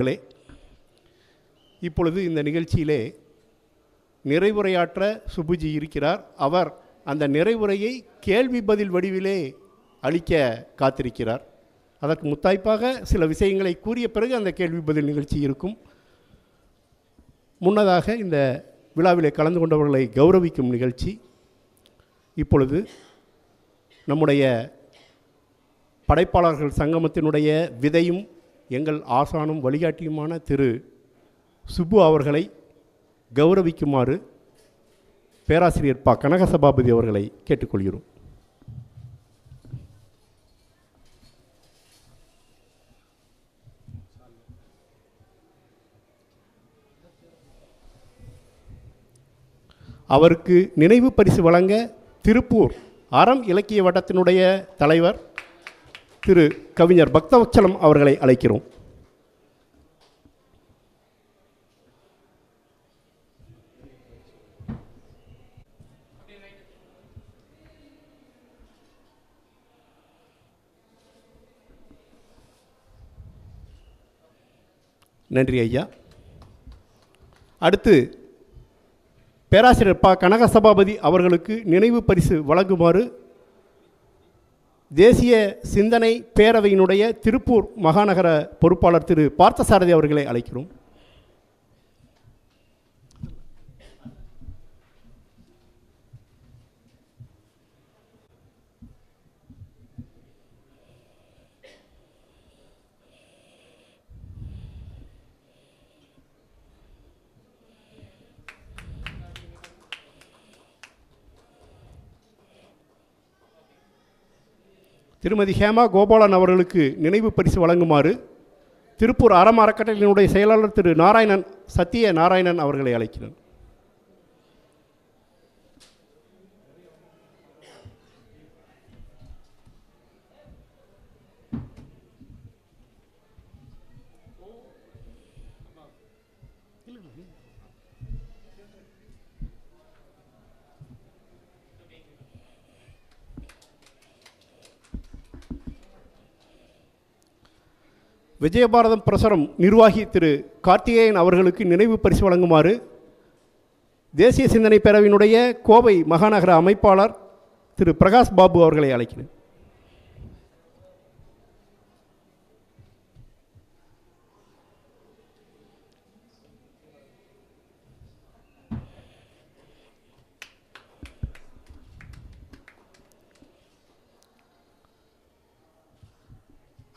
அவர்களே இப்பொழுது இந்த நிகழ்ச்சியிலே நிறைவுரையாற்ற சுபுஜி இருக்கிறார். அவர் அந்த நிறைவுரையை கேள்வி பதில் வடிவிலே அளிக்க காத்திருக்கிறார். அதற்கு முத்தாய்ப்பாக சில விஷயங்களை கூறிய பிறகு அந்த கேள்வி பதில் நிகழ்ச்சி இருக்கும். முன்னதாக இந்த விழாவிலே கலந்து கொண்டவர்களை கௌரவிக்கும் நிகழ்ச்சி. இப்பொழுது நம்முடைய படைப்பாளர்கள் சங்கமத்தினுடைய விதையும் எங்கள் ஆசானும் வழிகாட்டியுமான திரு சுப்பு அவர்களை கௌரவிக்குமாறு பேராசிரியர் ப. கனகசபாபதி அவர்களை கேட்டுக்கொள்கிறோம். அவருக்கு நினைவு பரிசு வழங்க திருப்பூர் அறம் இலக்கிய வட்டத்தினுடைய தலைவர் திரு கவிஞர் பக்தவச்சலம் அவர்களை அழைக்கிறோம். நன்றி ஐயா. அடுத்து பேராசிரியர் ப. கனக சபாபதி அவர்களுக்கு நினைவு பரிசு வழங்குமாறு தேசிய சிந்தனை பேரவையினுடைய திருப்பூர் மாகாநகர பொறுப்பாளர் திரு பார்த்தசாரதி அவர்களை அழைக்கிறோம். திருமதி ஹேமா கோபாலன் அவர்களுக்கு நினைவு பரிசு வழங்குமாறு திருப்பூர் அறம் அறக்கட்டளையினுடைய செயலாளர் திரு நாராயணன் சத்திய நாராயணன் அவர்களை அழைக்கிறேன். விஜயபாரதம் பிரசுரம் நிர்வாகி திரு கார்த்திகேயன் அவர்களுக்கு நினைவு பரிசு வழங்குமாறு தேசிய சிந்தனை பேரவையினுடைய கோவை மாகாநகர அமைப்பாளர் திரு பிரகாஷ் பாபு அவர்களை அழைக்கிறேன்.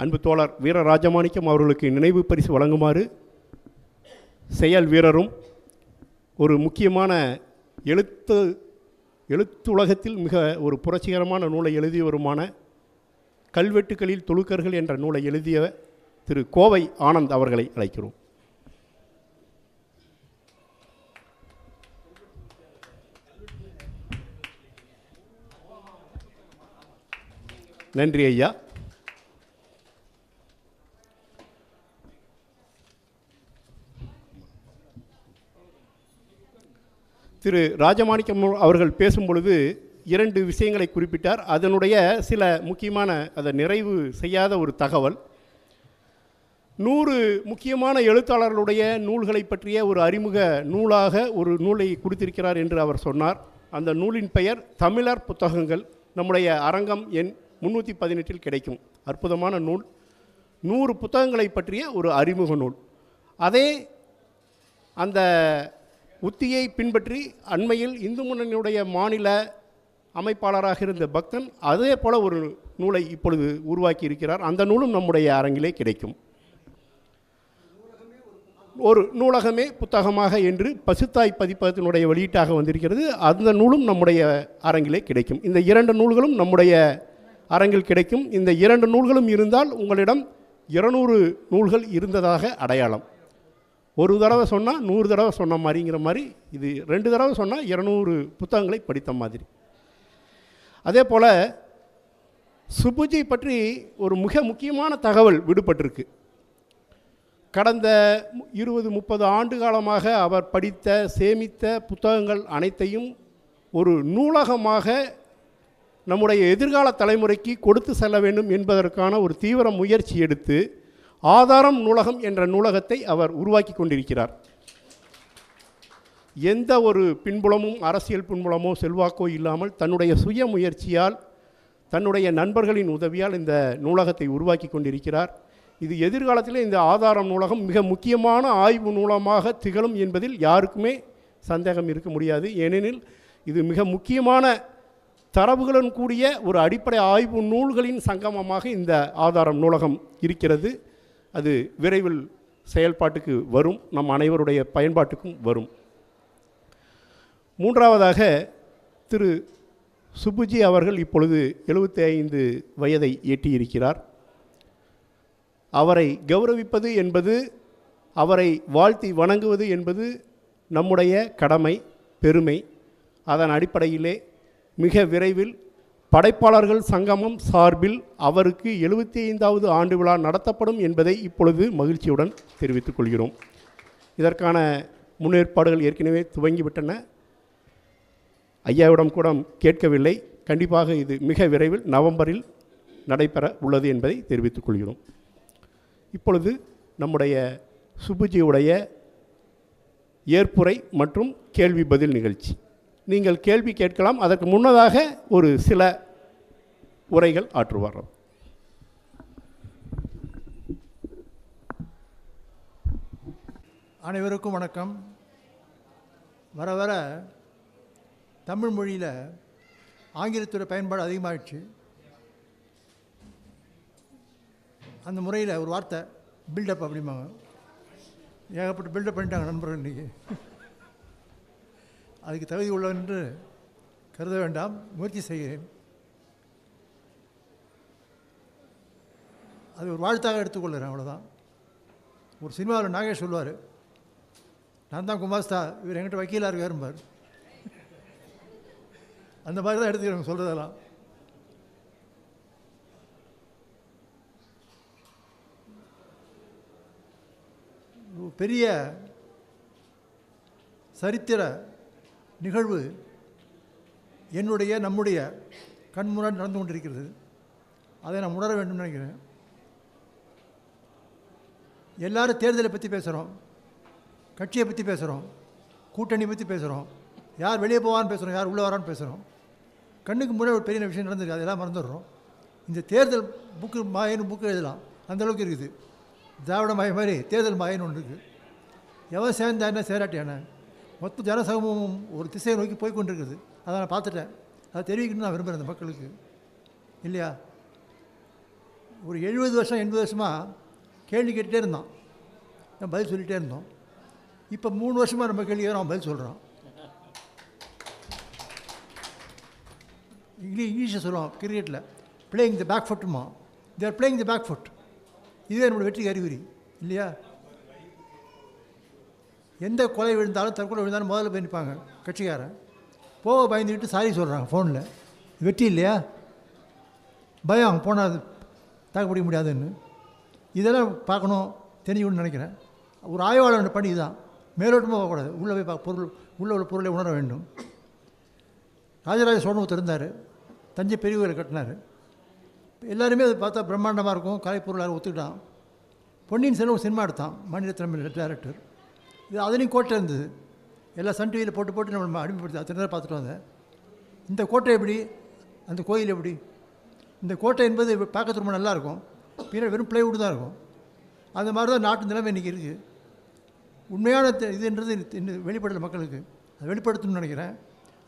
அன்பு தோழர் வீர ராஜமாணிக்கம் அவர்களுக்கு நினைவு பரிசு வழங்குமாறு செயல் வீரரும் ஒரு முக்கியமான எழுத்து எழுத்துலகத்தில் மிக ஒரு புரட்சிகரமான நூலை எழுதியவருமான கல்வெட்டுக்களில் தொழுக்கர்கள் என்ற நூலை எழுதிய திரு கோவை ஆனந்த் அவர்களை அழைக்கிறோம். நன்றி ஐயா. திரு ராஜமாணிக்கம் அவர்கள் பேசும் பொழுது இரண்டு விஷயங்களை குறிப்பிட்டார். அதனுடைய சில முக்கியமான அதை நிறைவு செய்யாத ஒரு தகவல். நூறு முக்கியமான எழுத்தாளர்களுடைய நூல்களை பற்றிய ஒரு அறிமுக நூலாக ஒரு நூலை கொடுத்திருக்கிறார் என்று அவர் சொன்னார். அந்த நூலின் பெயர் தமிழர் புத்தகங்கள். நம்முடைய அரங்கம் எண் முன்னூற்றி பதினெட்டில் கிடைக்கும். அற்புதமான நூல். நூறு புத்தகங்களை பற்றிய ஒரு அறிமுக நூல். அதே அந்த உத்தியை பின்பற்றி அண்மையில் இந்து முன்னணியுடைய மாநில அமைப்பாளராக இருந்த பக்தன் அதே போல ஒரு நூலை இப்பொழுது உருவாக்கி இருக்கிறார். அந்த நூலும் நம்முடைய அரங்கிலே கிடைக்கும். ஒரு நூலகமே புத்தகமாக என்று பசுத்தாய் பதிப்பகத்தினுடைய வெளியீட்டாக வந்திருக்கிறது. அந்த நூலும் நம்முடைய அரங்கிலே கிடைக்கும். இந்த இரண்டு நூல்களும் நம்முடைய அரங்கில் கிடைக்கும். இந்த இரண்டு நூல்களும் இருந்தால் உங்களிடம் இருநூறு நூல்கள் இருந்ததாக அடையாளம். ஒரு தடவை சொன்னால் நூறு தடவை சொன்ன மாதிரிங்கிற மாதிரி இது ரெண்டு தடவை சொன்னால் இரநூறு புத்தகங்களை படித்த மாதிரி. அதே போல் சுபுஜி பற்றி ஒரு மிக முக்கியமான தகவல் விடுபட்டிருக்கு. கடந்த இருபது முப்பது ஆண்டு காலமாக அவர் படித்த சேமித்த புத்தகங்கள் அனைத்தையும் ஒரு நூலகமாக நம்முடைய எதிர்கால தலைமுறைக்கு கொடுத்து செல்ல வேண்டும் என்பதற்கான ஒரு தீவிர முயற்சி எடுத்து ஆதாரம் நூலகம் என்ற நூலகத்தை அவர் உருவாக்கி கொண்டிருக்கிறார். எந்த ஒரு பின்புலமும் அரசியல் பின்புலமோ செல்வாக்கோ இல்லாமல் தன்னுடைய சுய முயற்சியால் தன்னுடைய நண்பர்களின் உதவியால் இந்த நூலகத்தை உருவாக்கி கொண்டிருக்கிறார். இது எதிர்காலத்தில் இந்த ஆதாரம் நூலகம் மிக முக்கியமான ஆய்வு நூலமாக திகழும் என்பதில் யாருக்குமே சந்தேகம் இருக்க முடியாது. ஏனெனில் இது மிக முக்கியமான தரவுகளுடன் கூடிய ஒரு அடிப்படை ஆய்வு நூல்களின் சங்கமமாக இந்த ஆதாரம் நூலகம் இருக்கிறது. அது விரைவில் செயல்பாட்டுக்கு வரும். நம் அனைவருடைய பயன்பாட்டுக்கும் வரும். மூன்றாவதாக திரு சுப்புஜி அவர்கள் இப்பொழுது எழுபத்தி ஐந்து வயதை எட்டியிருக்கிறார். அவரை கௌரவிப்பது என்பது அவரை வாழ்த்தி வணங்குவது என்பது நம்முடைய கடமை பெருமை. அதன் அடிப்படையிலே மிக விரைவில் படைப்பாளர்கள் சங்கமம் சார்பில் அவருக்கு எழுபத்தி ஐந்தாவது ஆண்டு விழா நடத்தப்படும் என்பதை இப்பொழுது மகிழ்ச்சியுடன் தெரிவித்துக் கொள்கிறோம். இதற்கான முன்னேற்பாடுகள் ஏற்கனவே துவங்கிவிட்டன. ஐயாவிடம் கூட கேட்கவில்லை. கண்டிப்பாக இது மிக விரைவில் நவம்பரில் நடைபெற உள்ளது என்பதை தெரிவித்துக் கொள்கிறோம். இப்பொழுது நம்முடைய சுபுஜியுடைய ஏற்புரை மற்றும் கேள்வி பதில் நிகழ்ச்சி. நீங்கள் கேள்வி கேட்கலாம். அதற்கு முன்னதாக ஒரு சில உரைகள் ஆற்றுவார் அனைவருக்கும் வணக்கம். வர வர தமிழ் மொழியில் ஆங்கிலத்தோட பயன்பாடு அதிகமாகிடுச்சு அந்த முறையில் ஒரு வார்த்தை பில்டப் அப்படிம்பாங்க. ஏகப்பட்ட பில்டப் பண்ணிட்டாங்க நண்பர்கள் இன்றைக்கி அதுக்கு தகுதி உள்ளவன் என்று கருத வேண்டாம். முயற்சி செய்கிறேன். அது ஒரு வாழ்த்தாக எடுத்துக்கொள்கிறேன் அவ்வளோதான் ஒரு சினிமாவில் நாகேஷ் சொல்லுவார் நான் தான் குமாஸ்தா இவர் என்கிட்ட வக்கீலாக இருக்காரும்பார். அந்த மாதிரி தான் எடுத்துக்கிறேன் சொல்கிறதெல்லாம் ஒரு பெரிய சரித்திர நிகழ்வு என்னுடைய நம்முடைய கண் நடந்து கொண்டிருக்கிறது. அதை நான் உணர வேண்டும் நினைக்கிறேன். எல்லாரும் தேர்தலை பற்றி பேசுகிறோம் கட்சியை பற்றி பேசுகிறோம் கூட்டணி பற்றி பேசுகிறோம் யார் வெளியே போவான்னு பேசுகிறோம் யார் உள்ளே வரான்னு பேசுகிறோம் கண்ணுக்கு முன்னாடி ஒரு பெரிய விஷயம் நடந்திருக்கு அதெல்லாம் மறந்துடுறோம். இந்த தேர்தல் புக்கு மாயன்னு புக்கு எழுதலாம். அந்தளவுக்கு இருக்குது. திராவிட மாய மாதிரி தேர்தல் மாயன்னு ஒன்று இருக்குது எவன் சேர்ந்தா என்ன சேராட்டி என்ன? மொத்த ஜனசமூகமும் ஒரு திசையை நோக்கி போய் கொண்டிருக்குது அதை நான் பார்த்துட்டேன். அதை தெரிவிக்கணும்னு நான் விரும்புகிறேன் அந்த மக்களுக்கு. இல்லையா? ஒரு எழுபது வருஷம் எண்பது வருஷமாக கேள்வி கேட்டுகிட்டே இருந்தான். நான் பதில் சொல்லிகிட்டே இருந்தோம். இப்போ மூணு வருஷமாக நம்ம கேள்வி அவன் பதில் சொல்கிறான் இங்கிலீஷ் இங்கிலீஷில் சொல்லுவான் கிரிக்கெட்டில் playing the back ஃபுட்டுமா there playing the back foot இதுவே என்னோடய வெற்றி அறிகுறி. இல்லையா? எந்த கொலை விழுந்தாலும் தற்கொலை விழுந்தாலும் முதல்ல போய் நிற்பாங்க கட்சிக்காரன். போக பயந்துக்கிட்டு சாரி சொல்கிறாங்க ஃபோனில் வெற்றி இல்லையா? பயம் போனால் அது தாக்கு பிடிக்க முடியாதுன்னு. இதெல்லாம் பார்க்கணும் தெரிஞ்சுக்கணும்னு நினைக்கிறேன். ஒரு ஆய்வாளர் பணி தான் மேலோட்டமாக போகக்கூடாது. உள்ளே போய் பார்க்க பொருள் உள்ளே உள்ள பொருளை உணர வேண்டும். ராஜராஜ சோழன் ஒருத்தர் இருந்தார். தஞ்சை பெரிய கோயிலை கட்டினார். எல்லாருமே அதை பார்த்தா பிரம்மாண்டமாக இருக்கும். கலைப்பொருளாக ஒத்துக்கிட்டான். பொன்னியின் செல்வன் சினிமா எடுத்தான். மணிரத்னம் டேரக்டர் இது அதுலேயும் கோட்டை இருந்தது. எல்லாம் சன் டிவியில் போட்டு போட்டு நம்ம அடிமைப்படுத்தி அத்தனை நேரம் பார்த்துட்டு வந்தேன். இந்த கோட்டை எப்படி? அந்த கோயில் எப்படி? இந்த கோட்டை என்பது பார்க்கறது ரொம்ப நல்லாயிருக்கும் பின்னாடி வெறும் பிளைவுட் தான் இருக்கும். அந்த மாதிரி தான் நாட்டு நிலைமை இன்றைக்கி இருக்குது உண்மையான இதுன்றது இன்னும் வெளிப்படல மக்களுக்கு. அதை வெளிப்படுத்தணும்னு நினைக்கிறேன்.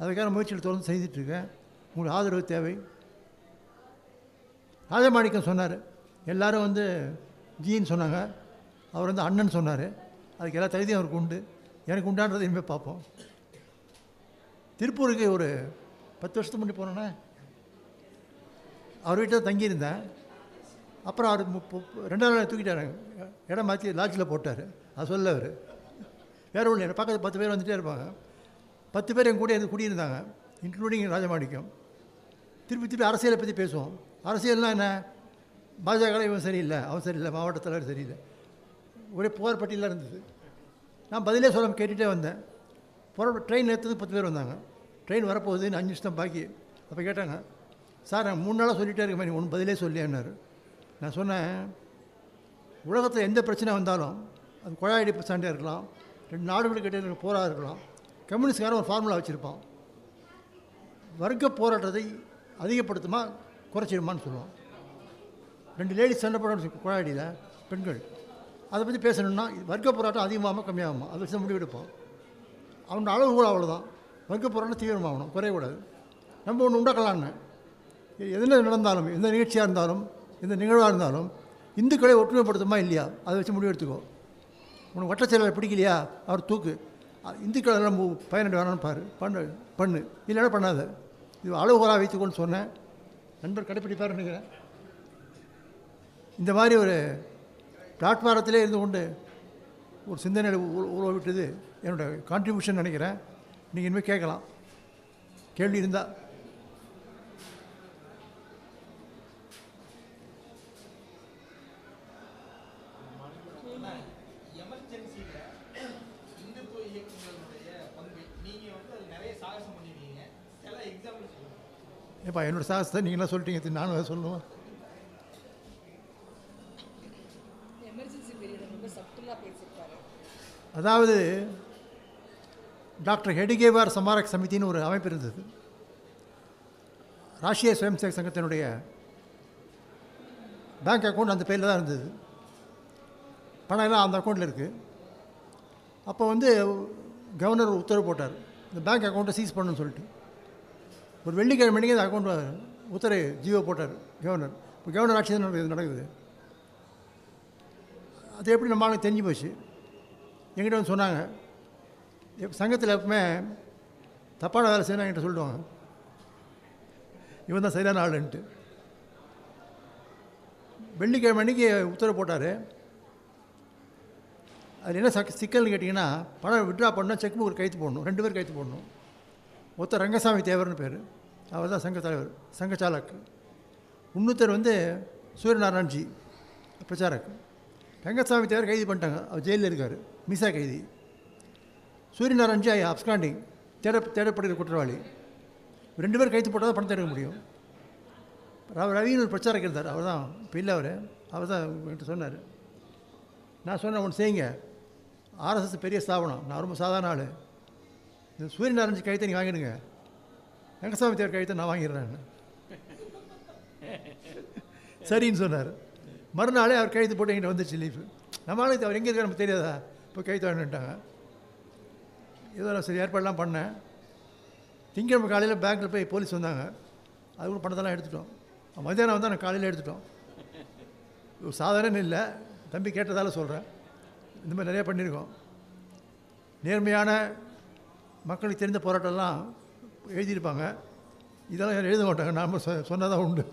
அதுக்கான முயற்சிகள் தொடர்ந்து செய்துட்ருக்கேன் உங்களுக்கு ஆதரவு தேவை. ராஜமாணிக்கம் சொன்னார். எல்லாரும் வந்து ஜின்னு சொன்னாங்க. அவர் வந்து அண்ணன் சொன்னார். அதுக்கு எல்லா தகுதியும் அவருக்கு உண்டு. எனக்கு உண்டான்றதை இனிமேல் பார்ப்போம். திருப்பூருக்கு ஒரு பத்து வருஷத்துக்கு முன்னாடி போனோன்னே அவர் வீட்டில் தங்கியிருந்தேன். அப்புறம் அவர் முப்ப- ரெண்டாவது நாள் தூக்கிட்டாரு. இடம் மாற்றி லாட்ஜில் போட்டார். அது சொல்ல அவர். வேறு ஒன்று இல்லை பக்கத்து பத்து பேர் வந்துகிட்டே இருப்பாங்க. பத்து பேர் என் கூட இருந்து குடியிருந்தாங்க. இன்க்ளூடிங் ராஜமாணிக்கம். திருப்பி திருப்பி அரசியலை பற்றி பேசுவோம். அரசியல்னால் என்ன? பாஜக இவன் சரியில்லை அவன் சரியில்லை மாவட்ட தலைவர் சரியில்லை. ஒரே புகார் பட்டியலாக இருந்தது. நான் பதிலே சொல்ல கேட்டுகிட்டே வந்தேன். புற ட்ரெயின் நிறுத்தது பத்து பேர் வந்தாங்க. ட்ரெயின் வரப்போகுதுன்னு அஞ்சு நிமிஷம் பாக்கி. அப்போ கேட்டாங்க சார் நான் மூணு நாளாக சொல்லிகிட்டே இருக்கேன் நீ ஒன்று பதிலே சொல்லியான்னாரு நான் சொன்னேன் உலகத்தில் எந்த பிரச்சனை வந்தாலும் அது குழாயடி சண்டை இருக்கலாம் ரெண்டு நாடுகளுக்கு இடையில போராக இருக்கலாம் கம்யூனிஸ்ட்காரன் ஒரு ஃபார்முலா வச்சுருப்பான். வர்க்க போராட்டத்தை அதிகப்படுத்துமா குறைச்சிடுமான்னு சொல்லுவான். ரெண்டு லேடிஸ் சண்டை போட குழாயடியில் பெண்கள். அதை பற்றி பேசணும்னா வர்க்க போராட்டம் அதிகமாகாம கம்மியாகுமா? அதை வச்சு தான் முடிவெடுப்போம். அவனோட அளவு கூட அவ்வளோதான் வர்க்க போராட்டம் தீவிரமாகணும் குறையக்கூடாது. நம்ம ஒன்று உண்டாக்கலான்னு எதில் நடந்தாலும் எந்த நிகழ்ச்சியாக இருந்தாலும் எந்த நிகழ்வாக இருந்தாலும் இந்துக்களை ஒற்றுமைப்படுத்துமா இல்லையா? அதை வச்சு முடிவெடுத்துக்கோ. உனக்கு வட்டச்செயலை பிடிக்கலையா? அவர் தூக்கு. இந்துக்களை நம்ம பயனடி பயனடை வேணாம்னு பாரு. பண்ணு பண்ணு. இல்லைன்னா பண்ணாத. இது அளவுகோலாக வைத்துக்கோன்னு சொன்னேன். நண்பர் கடைப்பிடிப்பார் நினைக்கிறேன். இந்த மாதிரி ஒரு பிளாட்பாரத்திலே இருந்து கொண்டு ஒரு சிந்தனையில் உ- உருவ விட்டது என்னோடய கான்ட்ரிபியூஷன் நினைக்கிறேன். நீங்கள் இனிமேல் கேட்கலாம். கேள்வி இருந்தால் ஏப்பா என்னோடய சாகசத்தை நீங்களாம் சொல்லிட்டீங்க. நானும் அதை சொல்லணுமா? அதாவது டாக்டர் ஹெடிகேவார் சமாரக் சமிதின்னு ஒரு அமைப்பு இருந்தது. ராஷ்டிரிய சுயம் சேவை சங்கத்தினுடைய பேங்க் அக்கௌண்ட் அந்த பேரில் தான் இருந்தது. பணம் எல்லாம் அந்த அக்கௌண்ட்டில் இருக்குது அப்போ வந்து கவர்னர் ஒரு உத்தரவு போட்டார். இந்த பேங்க் அக்கௌண்ட்டை சீஸ் பண்ணணும்னு சொல்லிட்டு. ஒரு வெள்ளிக்கிழமை மணிக்கு அந்த அக்கௌண்ட் உத்தரவு ஜியோ போட்டார் கவர்னர் இப்போ கவர்னர் ஆட்சி தான் நடக்குது. நடக்குது அது எப்படி நம்மளுக்கு தெரிஞ்சு போச்சு. எங்கிட்ட வந்து சொன்னாங்க. எப் சங்கத்தில் எப்பவுமே தப்பான வேலை செய்யணும் என்கிட்ட சொல்லுவாங்க இவன் தான் சரியான ஆளுன்ட்டு. வெள்ளிக்கிழமை அன்னைக்கு உத்தரவு போட்டார். அதில் என்ன சக் சிக்கல்னு கேட்டிங்கன்னா பணம் விட்ரா பண்ணால் செக் புக் கைத்து போடணும் ரெண்டு பேர் கைத்து போடணும். ஒருத்தர் ரங்கசாமி தேவர்னு பேர். அவர் தான் சங்க தலைவர் சங்க சாலக். இன்னொருத்தர் வந்து சூரியநாராயண்ஜி பிரச்சாரக். ரங்கசாமி தேவர் கைது பண்ணிட்டாங்க. அவர் ஜெயிலில் இருக்கார். மிசா கைதி. சூரியநாராயண்ஜி அப்ஸ்காண்டிங் தேட தேடப்படுகிற குற்றவாளி. ரெண்டு பேர் கைத்து போட்டால் தான் பணத்தை எடுக்க முடியும். ரவ ரவின்னு ஒரு பிரச்சாரக் இருந்தார் அவர் தான் இப்போ இல்லை அவர். அவர் தான் என்கிட்ட சொன்னார். நான் சொன்னேன் ஒன்று செய்யுங்க. ஆர்எஸ்எஸ் பெரிய ஸ்தாபனம். நான் ரொம்ப சாதாரண ஆள். இந்த சூரியநாராயணி கைத்தை நீ வாங்கிடுங்க. ரங்கசாமி தேவர் கைத்தை நான் வாங்கிடுறேன். சரின்னு சொன்னார். மறுநாளே அவர் கைது போட்டு எங்கிட்ட வந்துச்சு லீஃப் நம்மளால அவர் எங்கே இருக்கார் நமக்கு தெரியாதா? இப்போ கை வாங்கிட்டாங்க ஏதோ நான் சரி ஏற்பாடெலாம் பண்ணேன். திங்கக்கிழமை காலையில் பேங்க்கில் போய் போலீஸ் வந்தாங்க. அது கூட பணத்தெல்லாம் எடுத்துட்டோம். மத்தியானம் வந்து நான் காலையில் எடுத்துட்டோம். ஒரு சாதாரண இல்லை. தம்பி கேட்டதால் சொல்கிறேன் இந்த மாதிரி நிறையா பண்ணியிருக்கோம். நேர்மையான மக்களுக்கு தெரிந்த போராட்டம்லாம் எழுதியிருப்பாங்க. இதெல்லாம் யாரும் எழுத மாட்டாங்க. நாம் சொ சொன்னதான் உண்டு.